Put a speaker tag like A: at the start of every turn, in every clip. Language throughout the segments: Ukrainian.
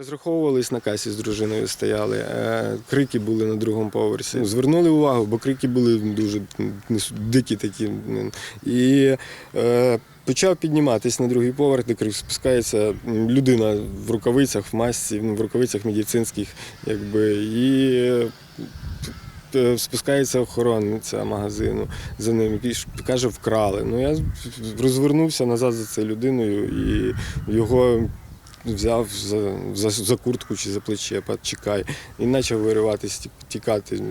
A: Розраховувались на касі з дружиною, стояли, е, крики були на другому поверсі. Ну, Звернули увагу, бо крики були дуже дикі такі. І е, почав підніматись на другий поверх, де крик спускається людина в рукавицях, в масці, ну, в рукавицях медицинських, якби, і е, спускається охоронниця магазину за ним. Каже, вкрали. Ну я розвернувся назад за цією людиною і його взяв за, за, за куртку чи за плече, чекай, і почав вириватись, тікати.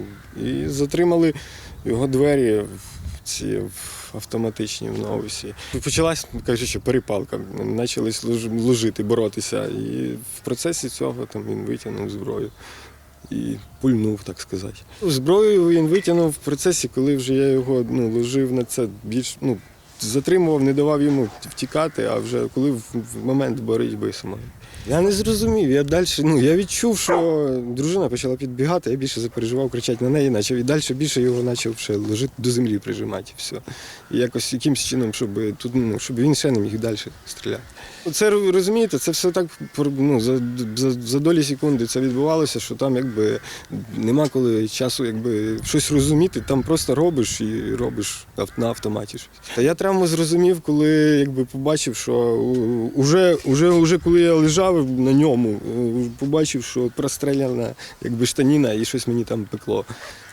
A: І затримали його двері в ці в автоматичні в новусі. Почалась, кажучи, перепалка. Почали ложити, боротися. І в процесі цього там він витягнув зброю і пульнув, так сказати. Зброю він витягнув в процесі, коли вже я його ну, ложив на це більш ну, затримував, не давав йому втікати, а вже коли в момент боротьби самої. Я не зрозумів. Я далі, ну я відчув, що дружина почала підбігати, я більше запереживав, кричати на неї, почав і далі більше його почав ще ложити до землі, прижимати. Все. І якось якимось чином, щоб тут, ну, щоб він ще не міг далі стріляти. Це розумієте, це все так ну, за, за, за долі секунди це відбувалося, що там якби нема коли часу якби щось розуміти, там просто робиш і робиш на автоматі щось. Та я травму зрозумів, коли якби побачив, що уже, уже, уже коли я лежав на ньому, е, побачив, що простреляна якби штаніна і щось мені там пекло.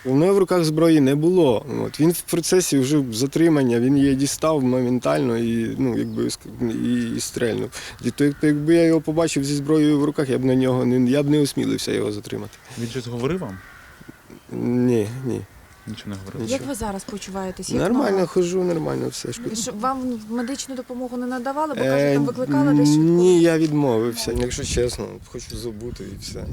A: У мене в руках зброї не було. От він в процесі вже затримання, він її дістав моментально і ну якби і, і стрельнув. І то, якби я його побачив зі зброєю в руках, я б на нього не я б не осмілився його затримати.
B: Він щось говорив вам?
A: Ні, ні.
B: Нічого не говорили.
C: Як ви зараз почуваєтесь? Як
A: Нормально хожу, нормально все ж.
C: Вам медичну допомогу не надавали, бо
A: Е,
C: кажуть, там викликали десь?
A: Ні, я відмовився. Якщо чесно, хочу забути і все.